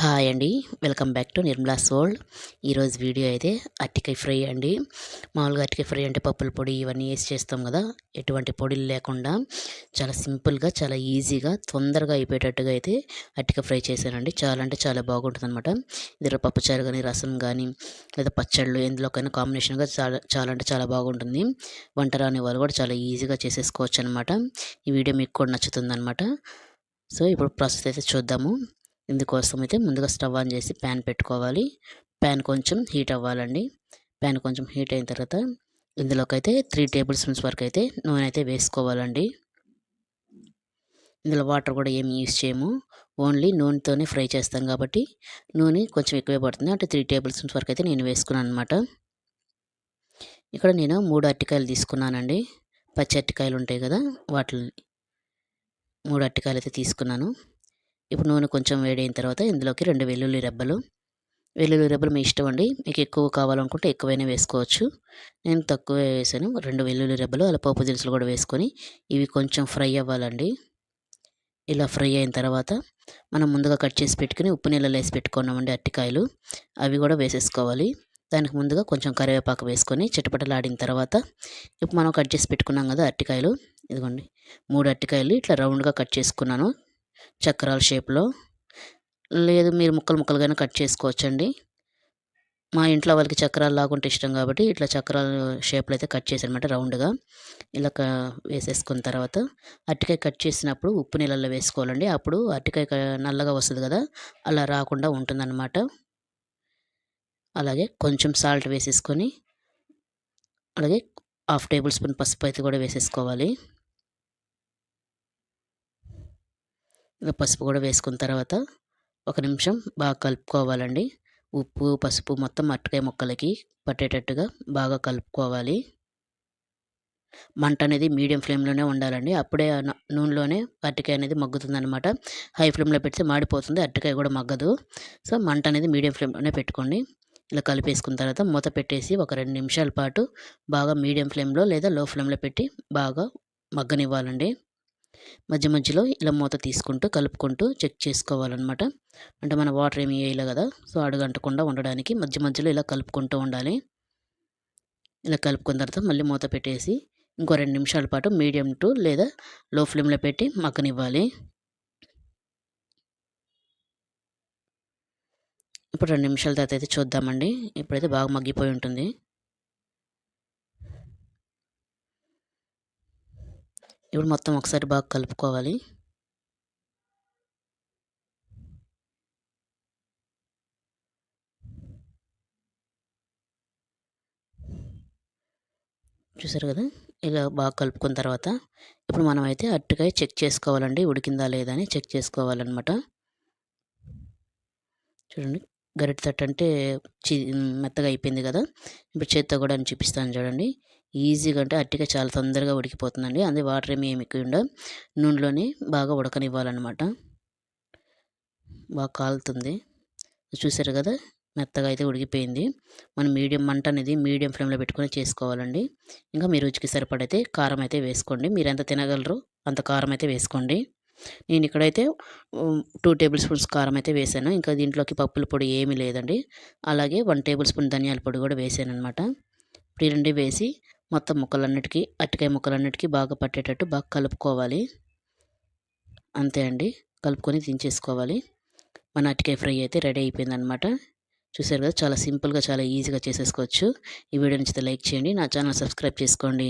Hi అండి. Welcome back to Nirmala's world. ఈరోజు video అయితే అరటికాయ ఫ్రై అండి. మామూలుగా అరటికాయ ఫ్రై అంటే పప్పుల పొడి ఇవన్నీ వేసి చేస్తాం కదా. ఎటువంటి పొడిలు లేకుండా చాలా సింపుల్గా చాలా ఈజీగా తొందరగా అయిపోయేటట్టుగా అయితే అరటికాయ ఫ్రై చేశానండి. చాలా అంటే చాలా బాగుంటుంది అనమాట ఇందులో పప్పుచారు కానీ రసం కానీ లేదా పచ్చళ్ళు ఎందులోకైనా కాంబినేషన్గా చాలా చాలా అంటే చాలా బాగుంటుంది. వంట రాని వాళ్ళు కూడా చాలా ఈజీగా చేసేసుకోవచ్చు అనమాట ఈ వీడియో మీకు కూడా నచ్చుతుంది అనమాట సో ఇప్పుడు ప్రాసెస్ అయితే చూద్దాము. ఇందుకోసం అయితే ముందుగా స్టవ్ ఆన్ చేసి ప్యాన్ పెట్టుకోవాలి. ప్యాన్ కొంచెం హీట్ అవ్వాలండి. ప్యాన్ కొంచెం హీట్ అయిన తర్వాత ఇందులోకి అయితే త్రీ టేబుల్ స్పూన్స్ వరకు అయితే నూనె అయితే వేసుకోవాలండి. ఇందులో వాటర్ కూడా ఏమి యూస్ చేయము. ఓన్లీ నూనెతోనే ఫ్రై చేస్తాం కాబట్టి నూనె కొంచెం ఎక్కువే పడుతుంది. అంటే త్రీ టేబుల్ స్పూన్స్ వరకు అయితే నేను వేసుకున్నాను అనమాట ఇక్కడ నేను మూడు అరటికాయలు తీసుకున్నానండి. పచ్చి అరటికాయలు ఉంటాయి కదా వాటిని మూడు అరటికాయలు అయితే తీసుకున్నాను. ఇప్పుడు నూనె కొంచెం వేడైన తర్వాత ఇందులోకి రెండు వెల్లుల్లి రెబ్బలు. వెల్లుల్లి రెబ్బలు మీ ఇష్టం అండి. మీకు ఎక్కువ కావాలనుకుంటే ఎక్కువైనా వేసుకోవచ్చు. నేను తక్కువ వేసాను. రెండు వెల్లుల్లి రెబ్బలు అలా పోపు దినుసులు కూడా వేసుకొని ఇవి కొంచెం ఫ్రై అవ్వాలండి. ఇలా ఫ్రై అయిన తర్వాత మనం ముందుగా కట్ చేసి పెట్టుకుని ఉప్పు నీళ్ళలో వేసి పెట్టుకున్నామండి అరటికాయలు. అవి కూడా వేసేసుకోవాలి. దానికి ముందుగా కొంచెం కరివేపాకు వేసుకొని చిటపటలాడిన తర్వాత ఇప్పుడు మనం కట్ చేసి పెట్టుకున్నాం కదా అరటికాయలు. ఇదిగోండి. మూడు అరటికాయలు ఇట్లా రౌండ్గా కట్ చేసుకున్నాను. చక్రాల షేప్లో. లేదు మీరు ముక్కలు ముక్కలుగానే కట్ చేసుకోవచ్చండి. మా ఇంట్లో వాళ్ళకి చక్రాలు లాగుంటే ఇష్టం కాబట్టి ఇట్లా చక్రాల షేప్లో అయితే కట్ చేసానమాట రౌండ్గా. ఇలా వేసేసుకున్న తర్వాత అరటికాయ కట్ చేసినప్పుడు ఉప్పు నీళ్ళల్లో వేసుకోవాలండి. అప్పుడు అరటికాయ నల్లగా వస్తుంది కదా అలా రాకుండా ఉంటుందన్నమాట. అలాగే కొంచెం సాల్ట్ వేసేసుకొని అలాగే హాఫ్ టేబుల్ స్పూన్ పసుపు అయితే కూడా వేసేసుకోవాలి. ఇక పసుపు కూడా వేసుకున్న తర్వాత ఒక నిమిషం బాగా కలుపుకోవాలండి. ఉప్పు పసుపు మొత్తం అరటికాయ ముక్కలకి పట్టేటట్టుగా బాగా కలుపుకోవాలి. మంట అనేది మీడియం ఫ్లేమ్లోనే ఉండాలండి. అప్పుడే నూనెలోనే అరటికాయ అనేది మగ్గుతుందనమాట హై ఫ్లేమ్లో పెడితే మాడిపోతుంది అరటికాయ కూడా మగ్గదు. సో మంట అనేది మీడియం ఫ్లేమ్లోనే పెట్టుకోండి. ఇలా కలిపేసుకున్న తర్వాత మూత పెట్టేసి ఒక రెండు నిమిషాల పాటు బాగా మీడియం ఫ్లేమ్లో లేదా లో ఫ్లేమ్లో పెట్టి బాగా మగ్గనివ్వాలండి. మధ్య మధ్యలో ఇలా మూత తీసుకుంటూ కలుపుకుంటూ చెక్ చేసుకోవాలన్నమాట. అంటే మన వాటర్ ఏమి వేయలే కదా సో అడుగంటకుండా ఉండడానికి మధ్య మధ్యలో ఇలా కలుపుకుంటూ ఉండాలి. ఇలా కలుపుకున్న తర్వాత మళ్ళీ మూత పెట్టేసి ఇంకో రెండు నిమిషాల పాటు మీడియం టు లేదా లో ఫ్లేమ్లో పెట్టి మక్కనివ్వాలి ఇప్పుడు రెండు నిమిషాల తర్వాత అయితే చూద్దామండి. ఇప్పుడైతే బాగా మగ్గిపోయి ఉంటుంది. ఇప్పుడు మొత్తం ఒకసారి బాగా కలుపుకోవాలి. చూసారు కదా? ఇలా బాగా కలుపుకున్న తర్వాత ఇప్పుడు మనం అయితే అట్టుకాయ చెక్ చేసుకోవాలండి. ఉడికిందా లేదా అని చెక్ చేసుకోవాలన్నమాట. చూడండి. గరిటె తట్టు అంటే మెత్తగా అయిపోయింది కదా. ఇప్పుడు చేత్తో కూడా అని చూపిస్తాను చూడండి. ఈజీగా అంటే అట్టిగా చాలా తొందరగా ఉడికిపోతుందండి. అందుకే వాటర్ ఏమి ఏమి ఎక్కువ ఉండవు. నూనెలోనే బాగా ఉడకనివ్వాలన్నమాట. బాగా కాలుతుంది. చూసారు కదా? మెత్తగా అయితే ఉడికిపోయింది. మనం మీడియం మంట అనేది మీడియం ఫ్లేమ్లో పెట్టుకొని చేసుకోవాలండి. ఇంకా మీ రుచికి సరిపడైతే కారం అయితే వేసుకోండి. మీరు ఎంత తినగలరు అంత కారం అయితే వేసుకోండి. నేను ఇక్కడైతే టూ టేబుల్ స్పూన్స్ కారం అయితే వేసాను. ఇంకా దీంట్లోకి పప్పుల పొడి ఏమీ లేదండి. అలాగే వన్ టేబుల్ స్పూన్ ధనియాల పొడి కూడా వేసాను అనమాట ఇప్పుడు రెండు వేసి మొత్తం ముక్కలన్నిటికీ అరటికాయ ముక్కలన్నిటికీ బాగా పట్టేటట్టు బాగా కలుపుకోవాలి. అంతే అండి. కలుపుకొని దించేసుకోవాలి. మన అరటికాయ ఫ్రై అయితే రెడీ అయిపోయిందనమాట చూసారు కదా చాలా సింపుల్గా చాలా ఈజీగా చేసేసుకోవచ్చు. ఈ వీడియో నచ్చితే లైక్ చేయండి. నా ఛానల్ సబ్స్క్రైబ్ చేసుకోండి.